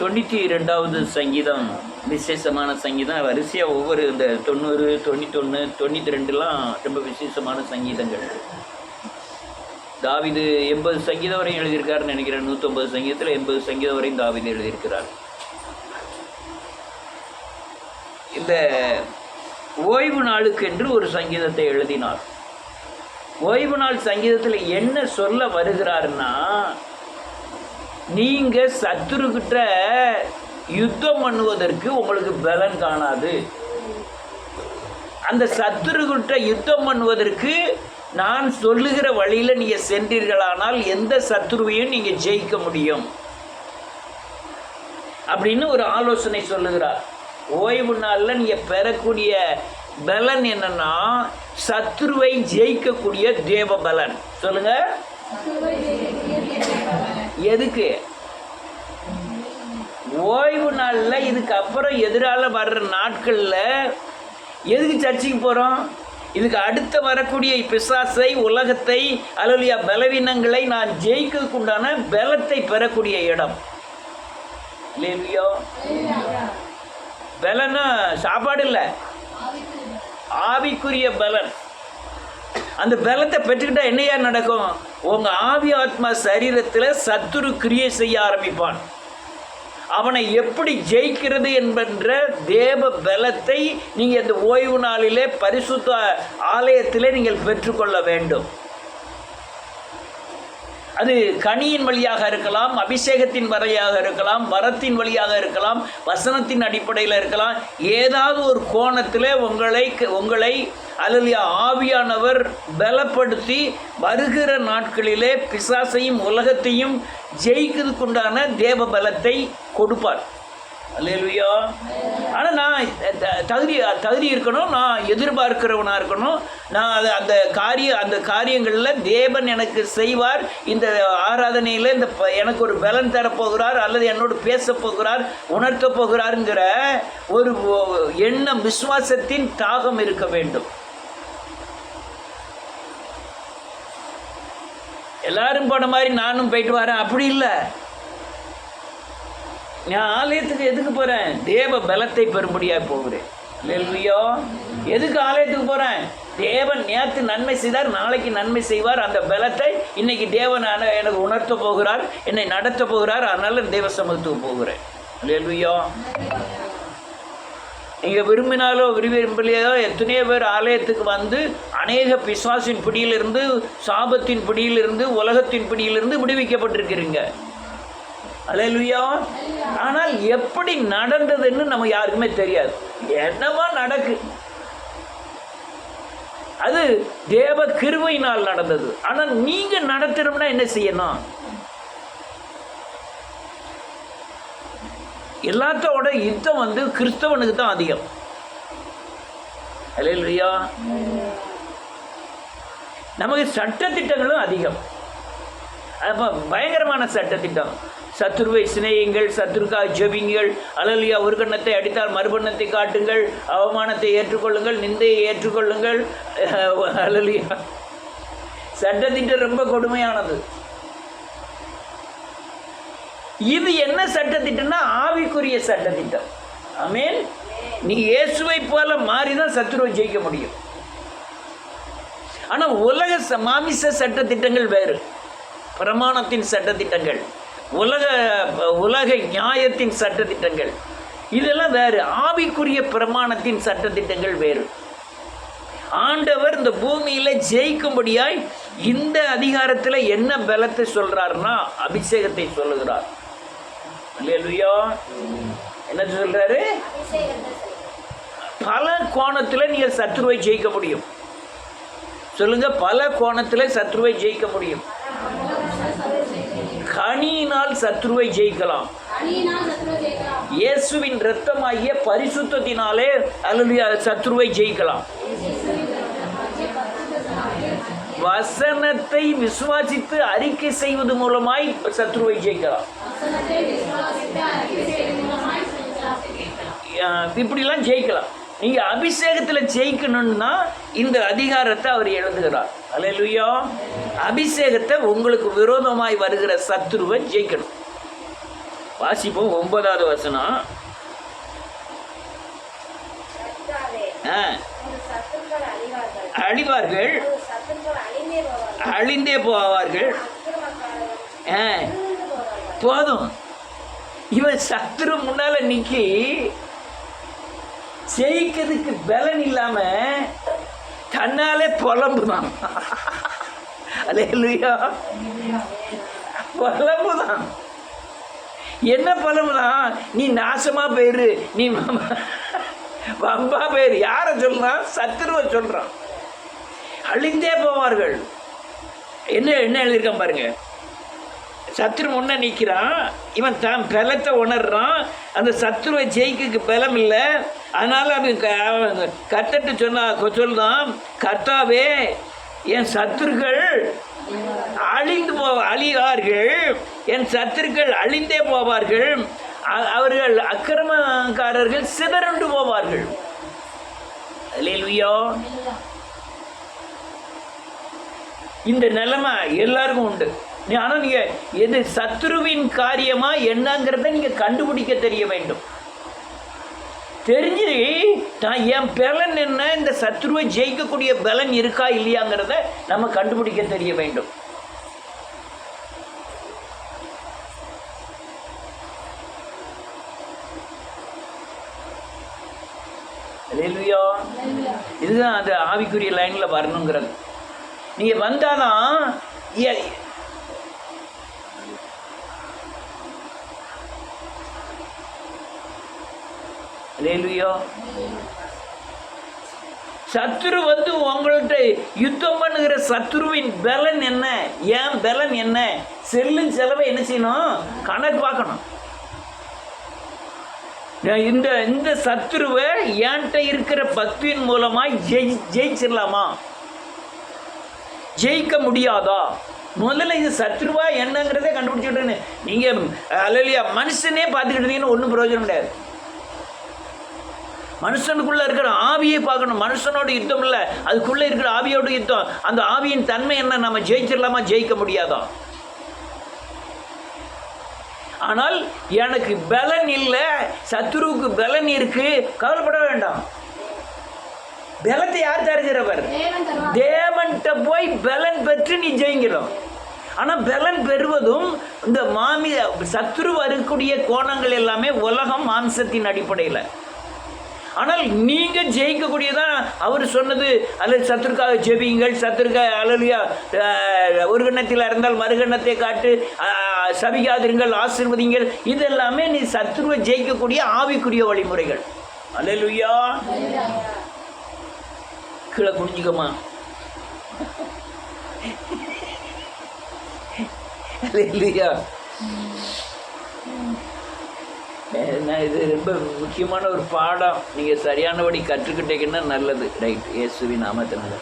தொண்ணூற்றி ரெண்டாவது சங்கீதம் விசேஷமான சங்கீதம். வரிசையாக ஒவ்வொரு இந்த தொண்ணூறு தொண்ணூத்தொன்று தொண்ணூற்றி ரெண்டுலாம் ரொம்ப விசேஷமான சங்கீதங்கள். தாவிது எண்பது சங்கீதம் வரையும் எழுதியிருக்காருன்னு நினைக்கிறேன். நூற்றம்பது சங்கீதத்தில் எண்பது சங்கீதம் வரையும் தாவிது எழுதியிருக்கிறார். இந்த ஓய்வு நாளுக்கு என்று ஒரு சங்கீதத்தை எழுதினார். ஓய்வு நாள் சங்கீதத்தில் என்ன சொல்ல வருகிறாருன்னா நீங்கள் சத்துருக்கிட்ட யுத்தம் பண்ணுவதற்கு உங்களுக்கு பலன் காணாது. அந்த சத்துருக்கிட்ட யுத்தம் பண்ணுவதற்கு நான் சொல்லுகிற வழியில் நீங்கள் சென்றீர்களானால் எந்த சத்துருவையும் நீங்கள் ஜெயிக்க முடியும். அப்படின்னு ஒரு ஆலோசனை சொல்லுகிறார். ஓய்வு நாளில் நீங்கள் பெறக்கூடிய பலன் என்னன்னா சத்துருவை ஜெயிக்கக்கூடிய தேவ பலன் சொல்லுங்கள் எதுக்கு? ஓய்வு நாளில் இதுக்கு அப்புறம் எதிரால வர்ற நாட்களில் எதுக்கு சர்ச்சைக்கு போகிறோம் இதுக்கு அடுத்து வரக்கூடிய பிசாசை உலகத்தை அலுவலியா பலவீனங்களை நான் ஜெயிக்கிறதுக்கு உண்டான பலத்தை பெறக்கூடிய இடம். இல்லையோ? பலனா சாப்பாடு இல்லை. ஆவிக்குரிய பலன். அந்த பலத்தை பெற்றுக்கிட்டா என்னையா நடக்கும்? உங்க ஆவி ஆத்மா சரீரத்தில் சத்துரு கிரியை செய்ய ஆரம்பிப்பான். அவனை எப்படி ஜெயிக்கிறது என்பன்ற தேவ பலத்தை நீங்கள் இந்த ஓய்வு நாளிலே பரிசுத்த ஆலயத்திலே நீங்கள் பெற்றுக்கொள்ள வேண்டும். அது கனியின் வழியாக இருக்கலாம் அபிஷேகத்தின் வரையாக இருக்கலாம் வரத்தின் வழியாக இருக்கலாம் வசனத்தின் அடிப்படையில் இருக்கலாம். ஏதாவது ஒரு கோணத்தில் உங்களை உங்களை அல்லது ஆவியானவர் பலப்படுத்தி வருகிற நாட்களிலே பிசாசையும் உலகத்தையும் ஜெயிக்கிறதுக்குண்டான தேவ பலத்தை கொடுப்பார். அல்லேலுயா. ஆனால் நான் த- தகுதி தகுதி இருக்கணும் நான் எதிர்பார்க்கிறவனாக இருக்கணும். நான் அது அந்த காரிய அந்த காரியங்களில் தேவன் எனக்கு செய்வார். இந்த ஆராதனையில் இந்த ப- எனக்கு ஒரு பலன் தரப்போகிறார் அல்லது என்னோடு பேசப் போகிறார் உணர்த்தப் போகிறாருங்கிற ஒரு எண்ணம் விசுவாசத்தின் தாகம் இருக்க வேண்டும். எல்லாரும் போன மாதிரி நானும் போயிட்டு வரேன். அப்படி இல்லை. நான் ஆலயத்துக்கு எதுக்கு போகிறேன் தேவ பலத்தை பெறும்படியாக போகிறேன். இல்லையோ எதுக்கு ஆலயத்துக்கு போகிறேன் தேவன் நேற்று நன்மை செய்தார் நாளைக்கு நன்மை செய்வார். அந்த பலத்தை இன்னைக்கு தேவன் எனக்கு உணர்த்த போகிறார் என்னை நடத்த போகிறார். அதனால தேவ சமூகத்துக்கு போகிறேன். இல்லையோ நீங்கள் விரும்பினாலோ விரும்பலையோ எத்தனையோ பேர் ஆலயத்துக்கு வந்து அநேக பிசாசின் பிடியிலிருந்து சாபத்தின் பிடியிலிருந்து உலகத்தின் பிடியிலிருந்து விடுவிக்கப்பட்டிருக்கிறீங்க. அலையலுயா. ஆனால் எப்படி நடந்ததுன்னு நம்ம யாருக்குமே தெரியாது. என்னமா நடக்கு? அது தேவ கிருவையினால் நடந்தது. ஆனால் நீங்க நடத்தணும்னா என்ன செய்யணும்? எல்லாத்தோட யுத்தம் வந்து கிறிஸ்தவனுக்கு தான் அதிகம். அலையலுயா. நமக்கு சட்டத்திட்டங்களும் அதிகம். அப்போ பயங்கரமான சட்டத்திட்டம். சத்ருவை சிநேகிங்கள் சத்ருக்காக ஜெபிங்கள் அலலியா ஒரு கண்ணத்தை அடித்தால் மறுபண்ணத்தை காட்டுங்கள். அவமானத்தை ஏற்றுக்கொள்ளுங்கள் நிந்தையை ஏற்றுக்கொள்ளுங்கள். அலலியா சட்டத்திட்டம் ரொம்ப கொடுமையானது. இது என்ன சட்டத்திட்டம்னா ஆவிக்குரிய சட்டத்திட்டம் ஆமீன். நீ இயேசுவை போல மாறி தான் சத்துருவை ஜெயிக்க முடியும். ஆனால் உலக ச- மாமிச சட்டத்திட்டங்கள் வேறு. பிரமாணத்தின் சட்டத்திட்டங்கள். உலக உலக நியாயத்தின் சட்டத்திட்டங்கள். இதெல்லாம் வேறு. ஆவிக்குரிய பிரமாணத்தின் சட்டத்திட்டங்கள் வேறு. ஆண்டவர் இந்த பூமியில் ஜெயிக்கும்படியாய் இந்த அதிகாரத்தில் என்ன பலத்தை சொல்கிறாருன்னா அபிஷேகத்தை சொல்லுகிறார். அல்லேலூயா. என்ன சொல்கிறாரு பல கோணத்தில் நீங்கள் சத்துருவை ஜெயிக்க முடியும். சொல்லுங்க பல கோணத்தில் சத்ருவை ஜெயிக்க முடியும். கனியினால் சத்ருவை ஜெயிக்கலாம். இயேசுவின் இரத்தமாகிய பரிசுத்தத்தினாலே அல்லது சத்ருவை ஜெயிக்கலாம். வசனத்தை விசுவாசித்து அறிக்கை செய்வது மூலமாய் சத்ருவை ஜெயிக்கலாம். இப்படிலாம் ஜெயிக்கலாம். நீங்கள் அபிஷேகத்தில் ஜெயிக்கணும்னா இந்த அதிகாரத்தை அவர் எழுதுகிறார். அல்லேலூயா. அபிஷேகத்தை உங்களுக்கு விரோதமாய் வருகிற சத்ருவை ஜெயிக்கணும் வாசிப்போம் ஒன்பதாவது வசனம் ஆ, அழிவார்கள். அழிந்தே போவார்கள். ஆ, போவார்கள். போதும் இவன் சத்துரு முன்னால நிக்கி ஜெயிக்கிறதுக்கு பலன் இல்லாம தன்னாலே புலம்புதான் பலமு தான் என்ன புலம்புதான் நீ நாசமா போயிரு. நீ வம்பா போயிரு. யாரை சொல்றான்? சத்துருவை சொல்றான். அழிந்தே போவார்கள். என்ன என்ன எழுதியிருக்கான் பாருங்க. சத்ரு முன்ன நிற்கிறான் இவன் தான் பலத்தை உணர்றான். அந்த சத்ருவை ஜெயிக்கு பலம் இல்லை. அதனால அவன் க- கத்தட்டு சொன்னா சொல்றான் கர்த்தாவே என் சத்துருக்கள் அழிந்து போ அழிவார்கள். என் சத்துருக்கள் அழிந்தே போவார்கள். அவர்கள் அக்கிரமக்காரர்கள் சிதறண்டு போவார்கள். இந்த நிலைமை எல்லாருக்கும் உண்டு. ஆனால் நீங்கள் எது சத்ருவின் காரியமா என்னங்கிறத நீங்கள் கண்டுபிடிக்க தெரிய வேண்டும். தெரிஞ்சு நான் என் பலன் என்ன? இந்த சத்ருவை ஜெயிக்கக்கூடிய பலன் இருக்கா இல்லையாங்கிறத நம்ம கண்டுபிடிக்க தெரிய வேண்டும். இதுதான் அது ஆவிக்குரிய லைனில் வரணுங்கிறது. நீங்கள் வந்தாதான் எ- அலையிலுயோ சத்துரு வந்து உங்கள்கிட்ட யுத்தம் பண்ணுகிற சத்துருவின் பலன் என்ன? ஏன் பலன் என்ன? செல்லும் செலவை என்ன செய்யணும்? கணக்கு பார்க்கணும். இந்த இந்த சத்துருவை என்கிட்ட இருக்கிற பக்தியின் மூலமாக ஜெயி ஜெயிச்சிடலாமா? ஜெயிக்க முடியாதா? முதல்ல இது சத்ருவா என்னங்கிறதே கண்டுபிடிச்சிக்கிட்டேன்னு. நீங்கள் அலலியா மனுஷனே பார்த்துக்கிட்டு இருந்தீங்கன்னு ஒன்றும் பிரயோஜனம் கிடையாது. மனுஷனுக்குள்ள இருக்கிற ஆவியை பார்க்கணும். மனுஷனோட யுத்தம் இல்லை. அதுக்குள்ள இருக்கிற ஆவியோட யுத்தம். அந்த ஆவியின் தன்மை என்ன? நம்ம ஜெயிச்சிடலாமா? ஜெயிக்க முடியாதா? ஆனால் எனக்கு பலன் இல்லை. சத்துருவுக்கு பலன் இருக்கு. கவலைப்பட வேண்டாம். பலத்தை யார் தருகிறவர்? தேவன்கிட்ட போய் பலன் பெற்று நீ ஜெயிக்கணும் ஆனால் பலன் பெறுவதும் இந்த மாமி சத்துரு வரக்கூடிய கோணங்கள் எல்லாமே உலகம் மாம்சத்தின் அடிப்படையில். ஆனால் நீங்கள் ஜெயிக்கக்கூடியதான் அவர் சொன்னது அல்லது சத்துருக்காக ஜெபியுங்கள் சத்துருக்காக அழலியா ஒரு கண்ணத்தில் இருந்தால் மறுகண்ணத்தை காட்டு சபிகாதிருங்கள் ஆசிர்வதிங்கள் இதெல்லாமே நீ சத்துருவை ஜெயிக்கக்கூடிய ஆவிக்குரிய வழிமுறைகள். அல்லேலூயா. கீழே குனிஞ்சுக்கம்மா இல்லையா இது? ரொம்ப முக்கியமான ஒரு பாடம். நீங்கள் சரியானபடி கற்றுக்கிட்டீங்கன்னா நல்லது. ரைட். இயேசுவி நாமத்தினால.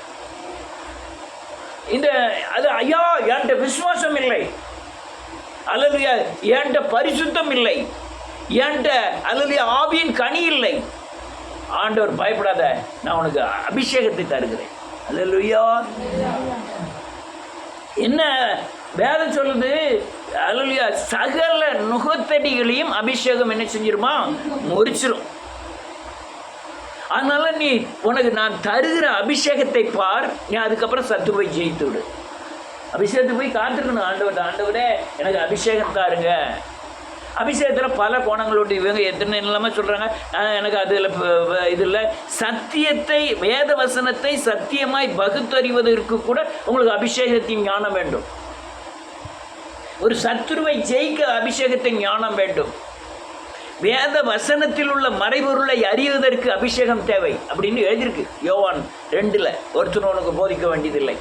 இந்த அது ஐயா என்கிட்ட விசுவாசம் இல்லை. அல்லது என்கிட்ட பரிசுத்தம் இல்லை. என்கிட்ட அல்லது ஆவியின் கனி இல்லை. ஆண்டவர் பயப்படாத நான் உனக்கு அபிஷேகத்தை தருகிறேன். அல்லேலூயா. என்ன வேதம் சொல்லுது அலுலியா சகல நுகத்தடிகளையும் அபிஷேகம் என்ன செஞ்சிருமா? முறிச்சிரும். அதனால நீ உனக்கு நான் தருகிற அபிஷேகத்தை பார் நீ அதுக்கப்புறம் சத்துருவை ஜெயித்து விடு. அபிஷேகத்துக்கு போய் காத்திருக்கணும் ஆண்டவர் ஆண்டவரே எனக்கு அபிஷேகம் தாருங்க. அபிஷேகத்தில் பல கோணங்களோடு இவங்க எத்தனை இல்லாமல் சொல்கிறாங்க எனக்கு அதில் இதில் சத்தியத்தை வேத வசனத்தை சத்தியமாய் பகுத்தறிவதற்கு கூட உங்களுக்கு அபிஷேகத்தின் ஞானம் வேண்டும். ஒரு சத்துருவை ஜெயிக்க அபிஷேகத்தின் ஞானம் வேண்டும். வேத வசனத்தில் உள்ள மறைபொருளை அறிவதற்கு அபிஷேகம் தேவை அப்படின்னு எழுதியிருக்கு. யோவான் ரெண்டில் ஒருத்தர் உனக்கு போதிக்க வேண்டியதில்லை.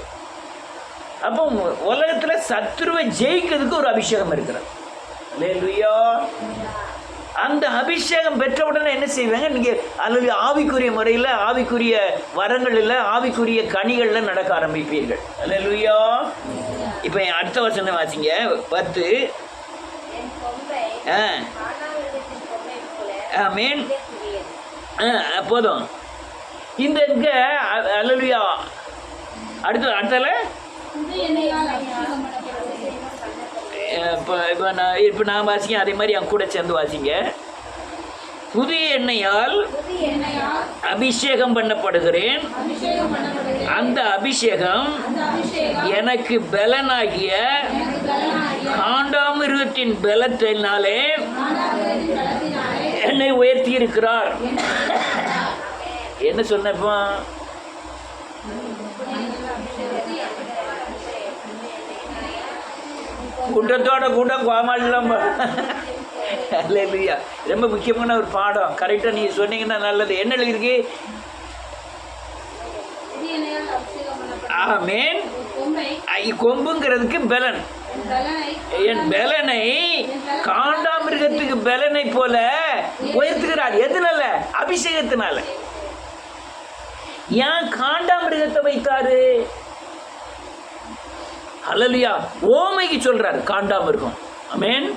அப்போ உலகத்தில் சத்துருவை ஜெயிக்கிறதுக்கு ஒரு அபிஷேகம் இருக்கிறது. இல்லையா அந்த அபிஷேகம் பெற்றவுடனே என்ன செய்வாங்க? நீங்கள் அல்லது ஆவிக்குரிய முறையில் ஆவிக்குரிய வரங்களில் ஆவிக்குரிய கனிகளில் நடக்க ஆரம்பிப்பீர்கள். அல்லேலூயா. இப்போ என் அடுத்த என்ன வாசிங்க. பத்து. ஆ. ஆ காணாவிடத்தின் ஆ போதும். இந்த இங்கே அல்லலுயா. அடுத்த அடுத்தால இது என்னையால் அபிஷேகம் பண்ணப்பட்டது. இப்போ இப்போ நான் இப்போ நான் வாசிங்க அதே மாதிரி என் கூட சேர்ந்து வாசிங்க. புதிய எண்ணெயால் அபிஷேகம் பண்ணப்படுகிறேன். அந்த அபிஷேகம் எனக்கு பலனாகிய எனக்கு காண்டாமிருகத்தின் பலத்தினாலே என்னை உயர்த்தி இருக்கிறார். என்ன சொன்னப்போ கூட்டத்தோட கூட்டம் கோமாளிலாம் இல்லையா ரொம்ப முக்கியமான ஒரு பாடம். கரெக்டாக நீங்கள் சொன்னீங்கன்னா நல்லது. என்ன எழுதியிருக்கு? ஆமேன் ஐ, கொம்புங்கிறதுக்கு பலன். என் என் பலனை காண்டாமிருகத்துக்கு பலனை போல உயர்த்துகிறார். எதுனால? அபிஷேகத்தினால. ஏன் காண்டாமிருகத்தை வைத்தாரு? அலலியா ஓமைக்கு சொல்றாரு காண்டாமிருகம் அமேன்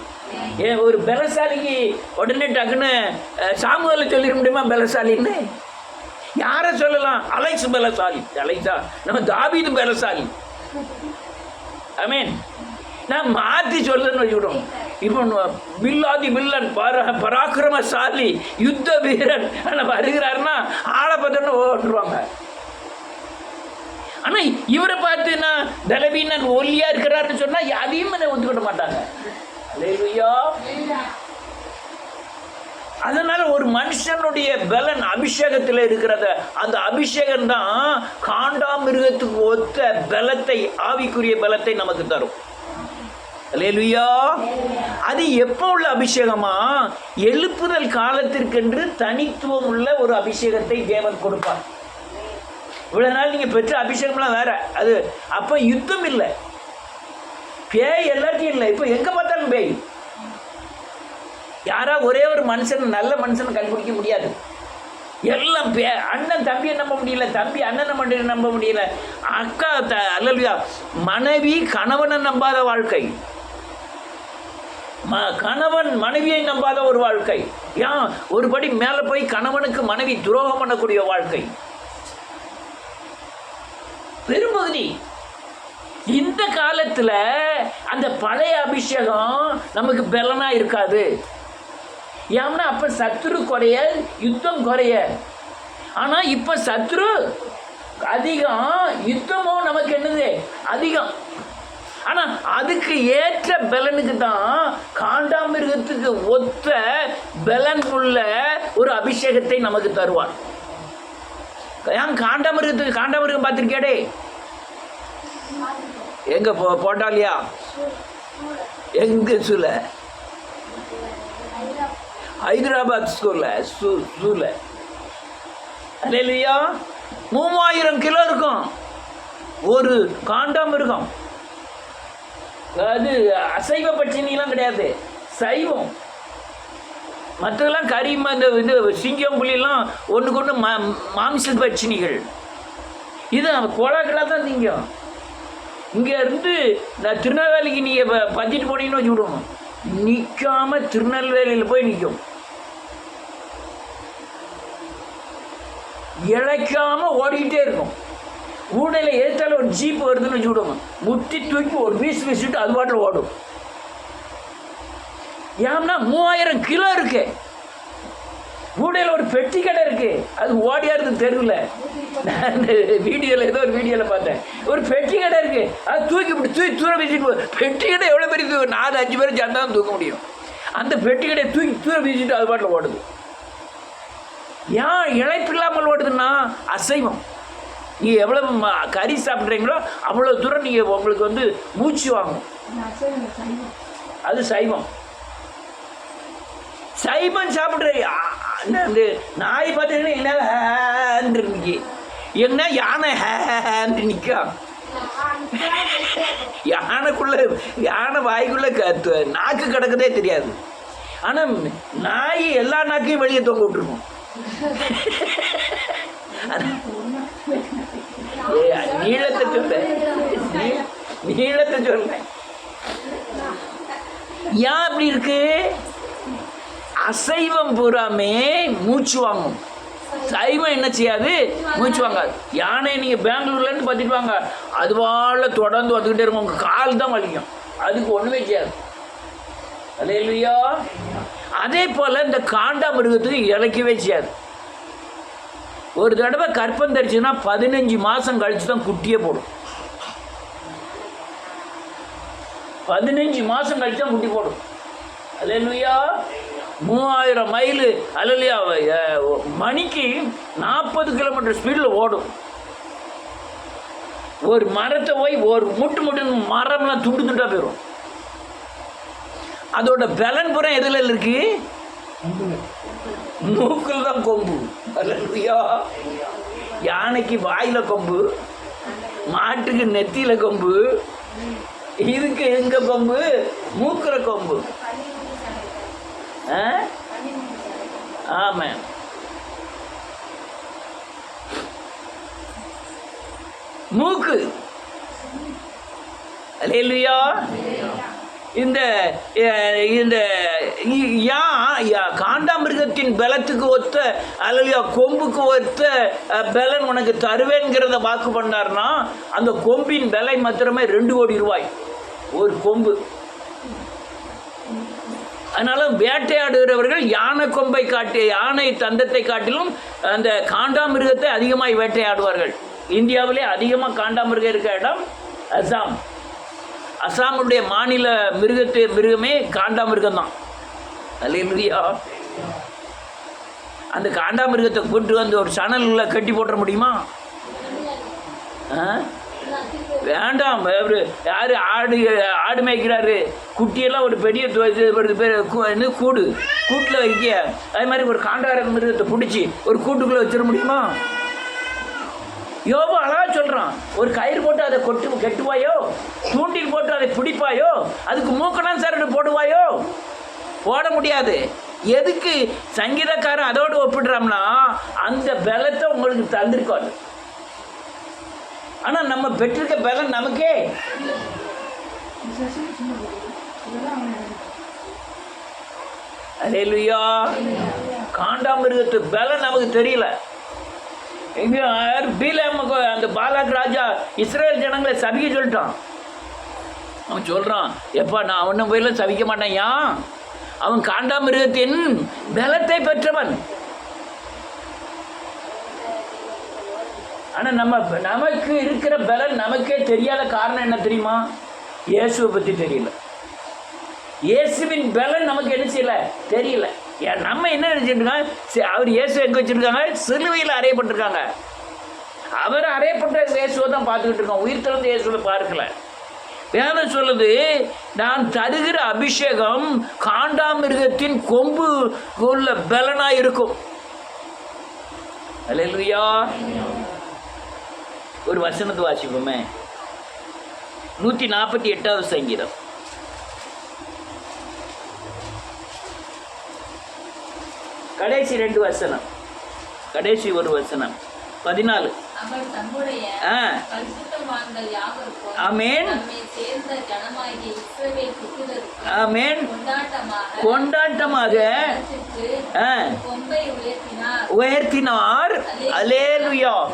ஏன் ஒரு பலசாலிக்கு உடனே டக்குன்னு அஹ், சொல்லிட முடியுமா பலசாலின்னு? யாரை சொல்லலாம்? அலைஸ் பலசாலி. அலைஸா நம்ம தாபீது பலசாலி. அமீன் நான் மாற்றி சொல்லணும்னு வச்சுக்கிட்டோம் இவன் நு- வில்லாதி வில்லன் பர பராக்கிரமசாலி யுத்த வீரன் நம்ம வருகிறாருன்னா ஆளை பார்த்தோன்னு ஓட்டுருவாங்க ஆனால் இவரை பார்த்து நான் பலவீனன் ஒல்லியா இருக்கிறாருன்னு சொன்னால் அதையும் என்னை ஒத்துக்கிட மாட்டாங்க. அதனால ஒரு மனுஷனுடைய பலன் அபிஷேகத்தில் இருக்கிறத அந்த அபிஷேகம் தான் காண்டாமிருகத்துக்கு ஒத்த பலத்தை ஆவிக்குரிய பலத்தை நமக்கு தரும். அல்லேலூயா. அது எப்போ உள்ள அபிஷேகமா? எழுப்புதல் காலத்திற்கென்று தனித்துவம் உள்ள ஒரு அபிஷேகத்தை தேவன் கொடுப்பார். இவ்வளோ நாள் நீங்கள் பெற்ற அபிஷேகம்லாம் வேற. அது அப்போ யுத்தம் இல்லை. பேய் எல்லாத்தையும் இல்லை. இப்போ எங்கே பார்த்தாலும் பேய். யாரா ஒரே ஒரு மனுஷன் நல்ல மனுஷனை கண்டுபிடிக்க முடியாது. எல்லாம் பே அண்ணன் தம்பியை நம்ப முடியல? தம்பி அண்ணனை மட்டும் நம்ப முடியல. அக்கா த அல்லா மனைவி கணவனை நம்பாத வாழ்க்கை. ம கணவன் மனைவியை நம்பாத ஒரு வாழ்க்கை. ஏன் ஒரு படி மேலே போய் கணவனுக்கு மனைவி துரோகம் பண்ணக்கூடிய வாழ்க்கை. பெரும்பகுதி இந்த காலத்தில் அந்த பழைய அபிஷேகம் நமக்கு பலனாக இருக்காது. ஏன்னா அப்போ சத்ரு குறைய யுத்தம் குறைய. ஆனால் இப்போ சத்ரு அதிகம் யுத்தமும் நமக்கு என்னது? அதிகம். ஆனால் அதுக்கு ஏற்ற பலனுக்கு தான் காண்டாமிருகத்துக்கு ஒத்த பலன் உள்ள ஒரு அபிஷேகத்தை நமக்கு தருவார். ஏன் காண்டாமிருகத்துக்கு காண்டாமிருகம் பார்த்துருக்கியாடே எங்க போ போட்டாலியா? எங்க சூல? ஹைதராபாத் ஸ்கூல்ல சூ சூல. இல்லையா மூவாயிரம் கிலோ இருக்கும். ஒரு காண்டாமிருகம் அது அசைவ பட்சினிலாம் கிடையாது. சைவம். மற்றதெல்லாம் கறி இந்த இது சிங்கம் புலியெல்லாம் ஒன்றுக்கு ஒன்று மா மாமிச பட்சினிகள் இது கோலாக்களாக தான் சிங்கம். இங்கே இருந்து இந்த திருநெல்வேலிக்கு நீங்கள் பத்திட்டு போனீங்கன்னு வச்சு விடுவோம் நிற்காம திருநெல்வேலியில் போய் நிற்கும் இழைக்காமல் ஓடிக்கிட்டே இருக்கும். ஊடையில் ஏற்றாலும் ஒரு ஜீப் வருதுன்னு வச்சு விடுவோம் முட்டி தூக்கி ஒரு வீசு வீசிட்டு அது பாட்டில் ஓடும். ஏன்னா மூவாயிரம் கிலோ இருக்கு. ஊடையில் ஒரு பெட்டி கடை இருக்கு. அது ஓடியாருது தெருவில் நான் வீடியோவில் ஏதோ ஒரு வீடியோவில் பார்த்தேன். ஒரு பெட்டி கடை இருக்கு. அது தூக்கி இப்படி தூக்கி தூரம் வீசிட்டு பெட்டி கடை எவ்வளோ பெரிய தூ- நாலு அஞ்சு பேர் சேர்ந்தா தான் தூக்க முடியும். அந்த பெட்டி கடையை தூக்கி தூரம் வீசிட்டு அது பாட்டில் ஓடுது. ஏன் இழைப்பு இல்லாமல் ஓடுதுன்னா அசைவம். நீங்கள் எவ்வளோ கறி சாப்பிட்றீங்களோ அவ்வளோ தூரம் நீங்கள் உங்களுக்கு வந்து மூச்சு வாங்கும். அது சைவம். சைமன் சாப்பிட்ற அந்த நாய் பார்த்தீங்கன்னா என்ன ஹேன்னு நிற்கி என்ன யானை ஹேன்னு நிற்கும் யானைக்குள்ள யானை வாய்க்குள்ள க- நாக்கு கிடக்குதே தெரியாது. ஆனால் நாய் எல்லா நாக்கையும் வெளியே தொங்க விட்டுருக்கும். ஏய், நீளத்தை சொல்ல நீளத்தை சொல்ல ஏன் அப்படி இருக்கு? அசைவம் பூராமே மூச்சு வாங்கும். சைவம் என்ன செய்யாது? மூச்சு வாங்காது. யானை நீங்கள் பெங்களூர்லேருந்து பார்த்துட்டு வாங்க. அதுவால தொடர்ந்து வந்துக்கிட்டே இருக்கும். உங்கள் கால் தான் வலிக்கும். அதுக்கு ஒன்றுமே செய்யாது. அல்லேலூயா. அதே போல் இந்த காண்டா மிருகத்துக்கு இறக்கவே செய்யாது. ஒரு தடவை கற்பம் தரிச்சுன்னா பதினஞ்சு மாதம் கழித்து தான் குட்டியே போடும். பதினஞ்சு மாதம் கழித்து தான் குட்டி போடும். அல்லேலூயா. மூவாயிரம் மைலு அலலியா மணிக்கு நாற்பது கிலோமீட்டர் ஸ்பீடில் ஓடும். ஒரு மரத்தை போய் ஒரு முட்டு முட்டு மரம்லாம் துண்டு துண்டா போயிடும் அதோட பலன் புறம் எதில் இருக்கு? மூக்கில் தான் கொம்பு. அலலியா. யானைக்கு வாயில் கொம்பு மாட்டுக்கு நெத்தியில் கொம்பு இதுக்கு எங்கே கொம்பு? மூக்கிற கொம்பு. ஆமாம். மூக்கு. இல்லையா இந்த இந்த யா காண்டாமிருகத்தின் பலத்துக்கு ஒத்த அல்லையா கொம்புக்கு ஒத்த பலன் உனக்கு தருவேங்கிறத வாக்கு பண்ணார்னா அந்த கொம்பின் விலை மாத்திரமே ரெண்டு கோடி ரூபாய். ஒரு கொம்பு. அதனால வேட்டையாடுகிறவர்கள் யானை கொம்பை காட்டி யானை தந்தத்தை காட்டிலும் அந்த காண்டாமிருகத்தை அதிகமாக வேட்டையாடுவார்கள். இந்தியாவிலே அதிகமாக காண்டாமிருகம் இருக்க இடம் அசாம். அசாமுடைய மாநில மிருகத்தை மிருகமே காண்டாமிருகம் தான் அல்லையா அந்த காண்டாமிருகத்தை கொண்டு வந்து ஒரு சணலில் கட்டி போட்டுற முடியுமா? ஆ? வேண்டாம் அவர் யார் ஆடு ஆடு மேய்க்கிறாரு? குட்டியெல்லாம் ஒரு பெரிய ஒரு பேர் என்ன கூடு. கூட்டில் வைக்க அது மாதிரி ஒரு காண்டார மிருகத்தை பிடிச்சி ஒரு கூட்டுக்குள்ளே வச்சிட முடியுமா? யோபு அழகா சொல்கிறான் ஒரு கயிறு போட்டு அதை கொட்டு கெட்டுவாயோ? தூண்டில் போட்டு அதை பிடிப்பாயோ? அதுக்கு மூக்கெல்லாம் சரடு போடுவாயோ? போட முடியாது. எதுக்கு சங்கீதக்காரன் அதோடு ஒப்பிடுறோம்னா அந்த பலத்தை உங்களுக்கு தந்திருக்காது ஆனால் நம்ம பெற்றிருக்க பலன் நமக்கே. அலேலுயா காண்டாமிருகத்து பலன் நமக்கு தெரியல. எங்க பீலாமுக்கு அந்த பாலாக் ராஜா இஸ்ரேல் ஜனங்களை சபிக்க சொல்லிட்டான். அவன் சொல்கிறான் எப்பா நான் ஒன்றும் போயில சபிக்க மாட்டேன்யா அவன் காண்டாமிருகத்தின் பலத்தை பெற்றவன். ஆனால் நம்ம நமக்கு இருக்கிற பலன் நமக்கே தெரியாத காரணம் என்ன தெரியுமா? இயேசுவை பற்றி தெரியல. இயேசுவின் பலன் நமக்கு என்ன செய்யல? தெரியல. ஏன் நம்ம என்ன நினைச்சிருக்கோம் சரி, அவர் இயேசு எங்கே வச்சிருக்காங்க? சிலுவையில் அறையப்பட்டிருக்காங்க. அவர் அறையப்பட்ட இயேசுவை தான் பார்த்துக்கிட்டு இருக்கோம். உயிர் திறந்த இயேசுவை பார்க்கல. வேதம் சொல்லுது நான் தருகிற அபிஷேகம் காண்டாமிருகத்தின் கொம்பு உள்ள பலனாக இருக்கும் அல்லேலூயா. ஒரு வசனத்தை வாசிப்போமே. நூற்றி நாற்பத்தி எட்டாவது சங்கீதம். கடைசி ரெண்டு வசனம். கடைசி ஒரு வசனம். பதினாலு. ஆ. ஆமென். கொண்டாட்டமாக உயர்த்தினார். அலேலுயா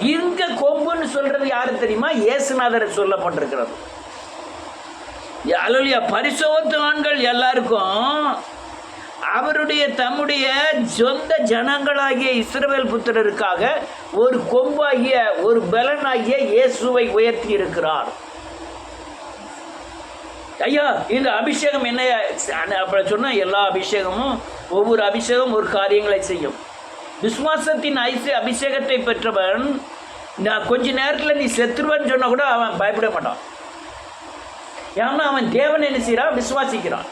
இங்க கொம்புன்னு சொல்றது யாரு தெரியுமா? இயேசுநாதர் சொல்லப்பட்டிருக்கிறது அலுலியா பரிசோத்தவான்கள் எல்லாருக்கும் அவருடைய தம்முடைய சொந்த ஜனங்களாகிய இஸ்ரவேல் புத்திரருக்காக ஒரு கொம்பாகிய ஒரு பலனாகிய இயேசுவை உயர்த்தி இருக்கிறார். ஐயா இந்த அபிஷேகம் என்ன அப்படி சொன்னால் எல்லா அபிஷேகமும் ஒவ்வொரு அபிஷேகம் ஒரு காரியங்களை செய்யும். விசுவாசத்தின் ஐசு அபிஷேகத்தை பெற்றவன் நான் கொஞ்ச நேரத்தில் நீ செத்துருவன்னு சொன்னால் கூட அவன் பயப்பட மாட்டான். ஏன்னா அவன் தேவன் என்ன செய்கிறான் விசுவாசிக்கிறான்.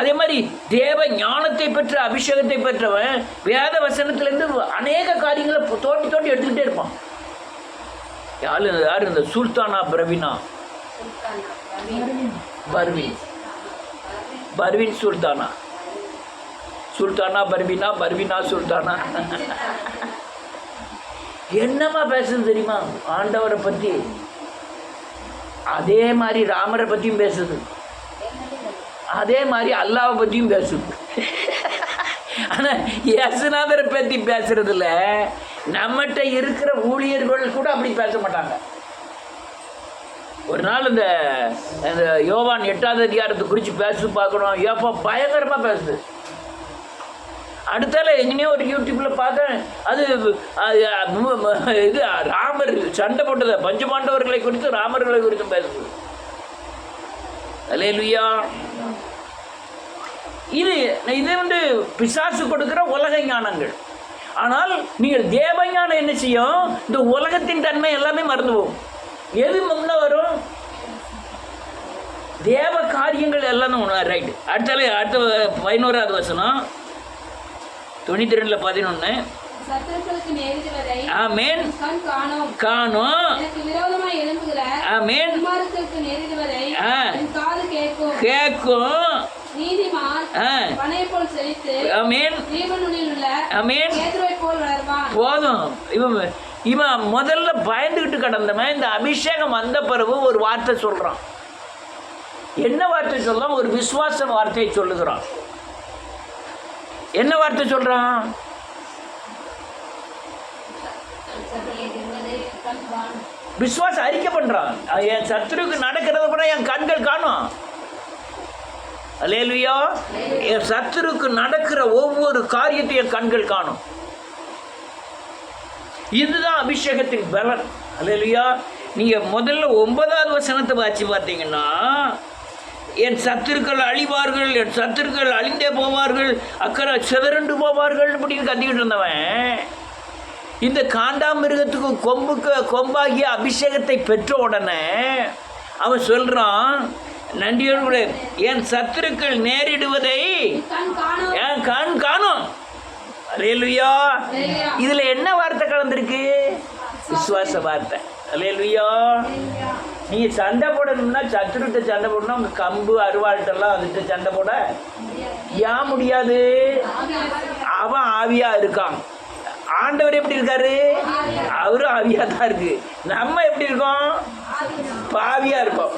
அதே மாதிரி தேவ ஞானத்தை பெற்ற அபிஷேகத்தை பெற்றவன் வேத வசனத்திலேருந்து அநேக காரியங்களை தோண்டி தோண்டி எடுத்துக்கிட்டே இருப்பான். யாரு யார் இந்த சுல்தானா பிரவீனா? பர்வீன். பர்வீன் சுல்தானா. சுல்தானா பர்வீனா பர்வீனா சுல்தானா. என்னம்மா பேசுது தெரியுமா? ஆண்டவரை பற்றி அதே மாதிரி ராமரை பற்றியும் பேசுது. அதே மாதிரி அல்லாவை பற்றியும் பேசுது. ஆனால் யசுநாதரை பற்றி பேசுறதுல நம்மகிட்ட இருக்கிற ஊழியர்கள் கூட அப்படி பேச மாட்டாங்க. ஒரு நாள் இந்த யோவான் எட்டாவது அதிகாரத்தை குறித்து பேசி பார்க்கணும். ஏப்பா பயங்கரமாக பேசுது. அடுத்தால எங்கேயோ ஒரு யூடியூப்பில் பார்த்தேன். அது இது ராமர் சண்டை போட்டது பஞ்சபாண்டவர்களை குறித்து ராமர்களை குறித்தும் பேசுது. அலேலுயா இது இது வந்து பிசாசு கொடுக்கிற உலக ஞானங்கள். ஆனால் நீங்கள் தேவ ஞானம் என்ன செய்யும்? இந்த உலகத்தின் தன்மை எல்லாமே மறந்து போகும். எது முன்ன வரும்? தேவ காரியங்கள் எல்லாம் ரைட் அடுத்தாலே அடுத்த பதினோராவது வசனம். தொண்ணூத்தி ரெண்டுல பதினொன்று ஆமேன். கண் காணோம். ஆமேன். கேட்கும். போதும். இவன் இவன் முதல்ல பயந்துக்கிட்டு கிடந்தவன் இந்த அபிஷேகம் வந்த பிறகு ஒரு வார்த்தை சொல்றான். என்ன வார்த்தை சொல்றான்? ஒரு விசுவாச வார்த்தையை சொல்லுகிறான். என்ன வார்த்தை சொல்றான்? கண் விசுவாசம் அறிக்கை பண்றான் என் சத்துருக்கு நடக்கிறத கூட என் கண்கள் காணும். அலேலுயா என் சத்துருக்கு நடக்கிற ஒவ்வொரு காரியத்தையும் என் கண்கள் காணும். இதுதான் அபிஷேகத்தின் பலன். அலேலுயா நீங்க முதல்ல ஒன்பதாவது வசனத்தை வாசி பார்த்தீங்கன்னா என் சத்துருக்கள் அழிவார்கள் என் சத்துருக்கள் அழிந்தே போவார்கள் அக்கறை சிதறண்டு போவார்கள் அப்படின்னு கத்திக்கிட்டு இருந்தவன். இந்த காண்டாமிருகத்துக்கு கொம்புக்கு கொம்பாகிய அபிஷேகத்தை பெற்ற உடனே அவன் சொல்கிறான் நன்றியோடு கூட என் சத்துருக்கள் நேரிடுவதை காணும் என் கண் காணும். அலையலுயா இதில் என்ன வார்த்தை கலந்துருக்கு? விசுவாச வார்த்தை. அலையலுயா நீ சண்டை போடணும்னா சத்துருட்ட சண்டை போடணும் கம்பு அருவாள்கிட்டலாம் வந்துட்டு சண்டை போட. ஏன் முடியாது? அவன் ஆவியா இருக்கான். ஆண்டவர் எப்படி இருக்காரு? அவரும் ஆவியா தான் இருக்கு. நம்ம எப்படி இருக்கோம்? பாவியா இருப்போம்.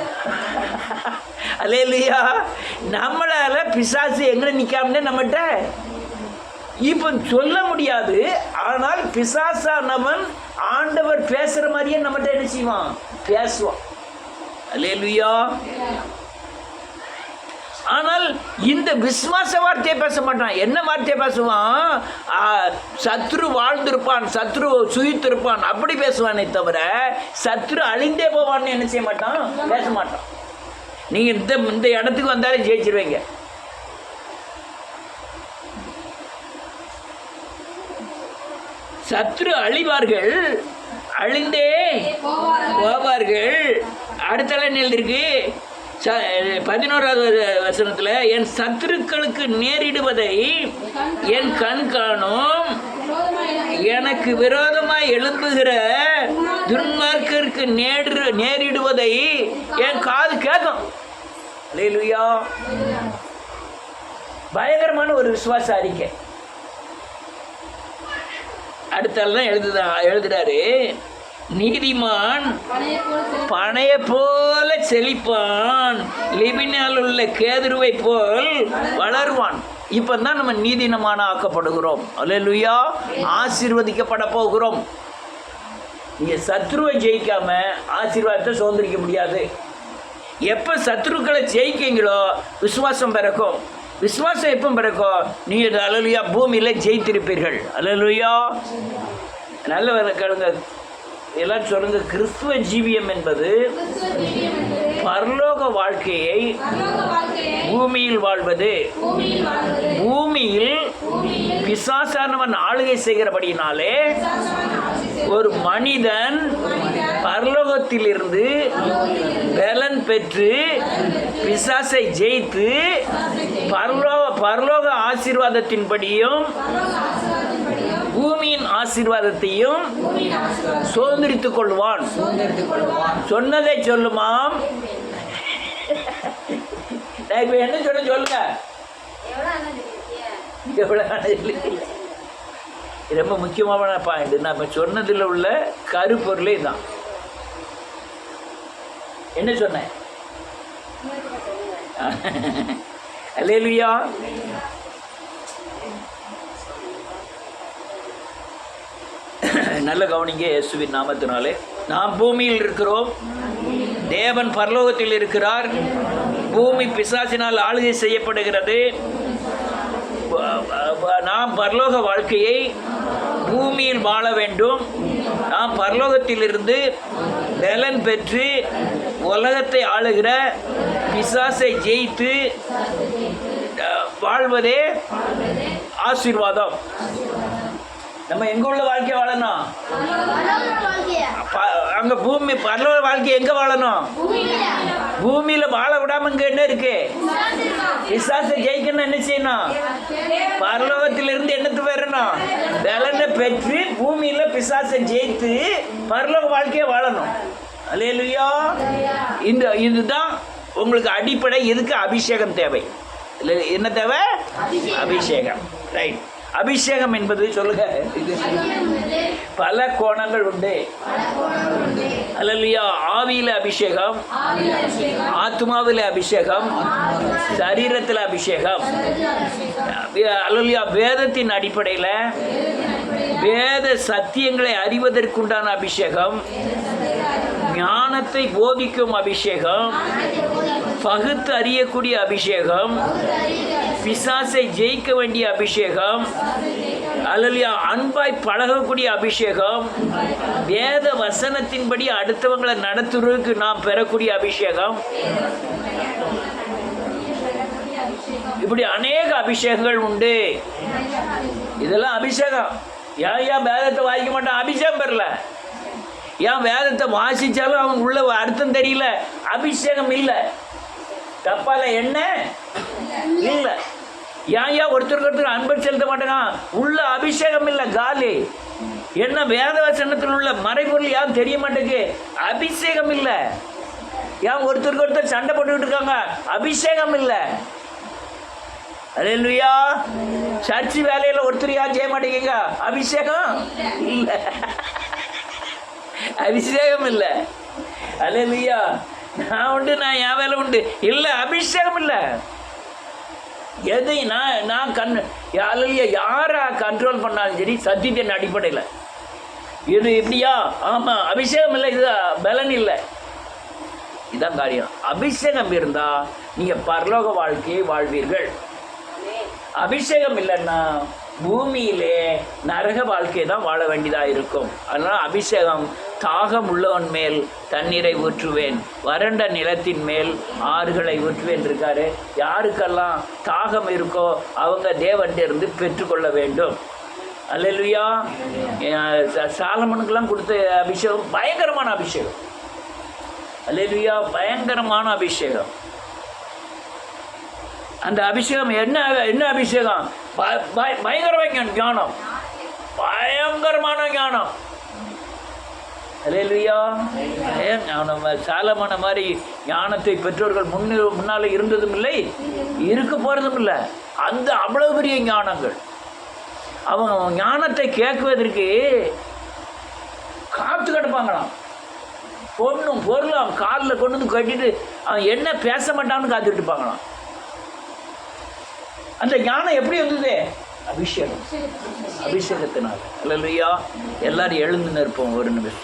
அல்லே இல்லையா நம்மளால பிசாசு எங்க நிக்காமனே நம்மகிட்ட? இப்போ சொல்ல முடியாது. ஆனால் பிசாசானவன் ஆண்டவர் பேசுற மாதிரியே நம்மகிட்ட என்ன செய்வான்? பேசுவான். அல்லேலுயா ஆனால் இந்த விசுவாச வார்த்தையை பேச மாட்டான். என்ன வார்த்தையை பேசுவான்? சத்ரு வாழ்ந்திருப்பான் சத்ரு சுயித்திருப்பான் அப்படி பேசுவானே தவிர சத்ரு அழிந்தே போவான்னு என்ன செய்ய மாட்டான்? பேச மாட்டான். நீங்க இந்த இந்த இடத்துக்கு வந்தாலே ஜெயிச்சிருவீங்க. சத்ரு அழிவார்கள் அழிந்தே. போவார்கள் அடுத்தல லைன் எழுதிருக்கு ச- பதினோராவது வசனத்தில் என் சத்துருக்களுக்கு நேரிடுவதை என் கண் காணும். எனக்கு விரோதமாய் எழும்புகிற துன்மார்க்கருக்கு நேரு நேரிடுவதை என் காது கேட்கும் அல்லேலூயா பயங்கரமான ஒரு விசுவாச அறிக்கை அடுத்தால்தான் தான் எழுதுறாரு. நீதிமான் பனைய போல செழிப்பான் லிபினால் உள்ள கேதுருவை போல் வளர்வான். இப்போ தான் நம்ம நீதினமான ஆக்கப்படுகிறோம். அல்லேலூயா ஆசீர்வதிக்கப்பட போகிறோம். நீங்கள் சத்ருவை ஜெயிக்காம ஆசீர்வாதத்தை சுதந்திரிக்க முடியாது. எப்போ சத்ருக்களை ஜெயிக்கீங்களோ விசுவாசம் பிறக்கும். விசுவாசம் எப்போ பிறக்கும்? நீங்கள் அலலுயா பூமியில் ஜெயித்திருப்பீர்கள். அலலுயா நல்ல கேளுங்க. எல்லாரும் சொல்லுங்க கிறிஸ்துவ ஜீவியம் என்பது பரலோக வாழ்க்கையை பூமியில் வாழ்வது பூமியில் பிசாசானவன் ஆளுகை செய்கிறபடினாலே. ஒரு மனிதன் பரலோகத்திலிருந்து பலன் பெற்று பிசாசை ஜெயித்து பரலோக பரலோக ஆசீர்வாதத்தின்படியும் பூமியின் ஆசீர்வாதத்தையும் சுதந்திரித்துக் கொள்வான். சொன்னதை சொல்லுமாம். நான் இப்ப என்ன சொன்ன சொல்லுங்க. எவ்வளோ ரொம்ப முக்கியமான பாயிண்ட் இப்போ சொன்னதில் உள்ள கருப்பொருளே தான் என்ன சொன்னேன்? அல்லேலுயா. நல்ல கவனிங்க இயேசுவின் நாமத்தினாலே. நாம் பூமியில் இருக்கிறோம். தேவன் பரலோகத்தில் இருக்கிறார். பூமி பிசாசினால் ஆளுகை செய்யப்படுகிறது. நாம் பரலோக வாழ்க்கையை பூமியில் வாழ வேண்டும். நாம் பரலோகத்திலிருந்து பலன் பெற்று உலகத்தை ஆளுகிற பிசாசை ஜெயித்து வாழ்வதே ஆசீர்வாதம். நம்ம எங்க உள்ள வாழ்க்கை வாழணும்? அங்க பூமி பரலோக வாழ்க்கை எங்க வாழணும்? பூமியில வாழ விடாம இங்க என்ன இருக்கு? விசாச ஜெயிக்கணும் என்ன செய்யணும்? பரலோகத்திலிருந்து என்னத்து பெறணும் பலனை பெற்று பூமியில பிசாசை ஜெயித்து பரலோக வாழ்க்கையை வாழணும். அல்லேலூயா. இந்த இதுதான் உங்களுக்கு அடிப்படை எதுக்கு அபிஷேகம் தேவை? என்ன தேவை? அபிஷேகம். ரைட் அபிஷேகம் என்பது சொல்லுங்க. இது பல கோணங்கள் உண்டு. அல்லையா ஆவியில அபிஷேகம் ஆத்மாவில் அபிஷேகம் சரீரத்தில் அபிஷேகம். அல்லையா வேதத்தின் அடிப்படையில் வேத சத்தியங்களை அறிவதற்குண்டான அபிஷேகம் ஞானத்தை போதிக்கும் அபிஷேகம் பகுத்து அறியக்கூடிய அபிஷேகம் பிசாசை ஜெயிக்க வேண்டிய அபிஷேகம் அல்லையா அன்பாய் பழகக்கூடிய அபிஷேகம் வேத வசனத்தின்படி அடுத்தவங்களை நடத்துறதுக்கு நாம் பெறக்கூடிய அபிஷேகம். இப்படி அநேக அபிஷேகங்கள் உண்டு. இதெல்லாம் அபிஷேகம். ஏன் ஏன் வேதத்தை வாசிக்க மாட்டான்? அபிஷேகம் பெறல. ஏன் வேதத்தை வாசிச்சாலும் அவன் உள்ள அர்த்தம் தெரியல. அபிஷேகம் இல்லை. தப்பால என்ன? இல்லை. ஏன் ஏன் ஒருத்தருக்கு ஒருத்தர் அன்பு செலுத்த மாட்டாங்க? உள்ள அபிஷேகம் இல்லை காலி. என்ன வேத வசனத்தில் உள்ள மறைபொருள் ஏன் தெரிய மாட்டேங்குது. அபிஷேகம் இல்லை. ஏன் ஒருத்தருக்கு ஒருத்தர் சண்டை போட்டுக்கிட்டு இருக்காங்க? அபிஷேகம் இல்லை. அல்லேலூயா சர்ச்சி வேலையில் ஒருத்தர் யாரும் செய்ய மாட்டேங்க அபிஷேகம் இல்லை. அபிஷேகம் இல்லை. அல்லேலூயா நான் உண்டு நான் என் வேலை உண்டு. இல்லை அபிஷேகம் இல்லை. எதை நான் நான் கண் அல்லையா யாரை கண்ட்ரோல் பண்ணாலும் சரி சத்தியத்தின் அடிப்படையில். இது இப்படியா ஆமாம் அபிஷேகம் இல்லை இது பலன் இல்லை. இதான் காரியம். அபிஷேகம் இருந்தால் நீங்கள் பரலோக வாழ்க்கையை வாழ்வீர்கள். அபிஷேகம் இல்லைன்னா பூமியிலே நரக வாழ்க்கை தான் வாழ வேண்டியதாக இருக்கும். அதனால் அபிஷேகம் தாகம் உள்ளவன் மேல் தண்ணீரை ஊற்றுவேன். வறண்ட நிலத்தின் மேல் ஆறுகளை ஊற்றுவேன் இருக்காரு யாருக்கெல்லாம் தாகம் இருக்கோ அவங்க தேவன்கிட்ட பெற்றுக்கொள்ள வேண்டும். ச- சாலமனுக்கெல்லாம் கொடுத்த அபிஷேகம் பயங்கரமான அபிஷேகம். அல்லேலூயா பயங்கரமான அபிஷேகம். அந்த அபிஷேகம் என்ன என்ன அபிஷேகம்? பயங்கரமான ஞானம். பயங்கரமான ஞானம். அல்லேலூயா ஏன் ஞானம் சாலமான மாதிரி ஞானத்தை பெற்றோர்கள் முன்னே முன்னால் இருந்ததும் இல்லை இருக்க போகிறதும் இல்லை. அந்த அவ்வளவு பெரிய ஞானங்கள். அவங்க ஞானத்தை கேட்குவதற்கு காத்து கிடப்பாங்களாம். பொண்ணும் பொருளும் காலில் கொண்டு வந்து கட்டிட்டு அவன் என்ன பேச மாட்டான்னு காத்துட்டு இருப்பாங்களாம். அந்த ஞானம் எப்படி வந்தது? அபிஷேகம். அபிஷேகத்தினால். அல்லையா எல்லாரும் எழுந்து நிற்போம் ஒரு நிமிஷம்.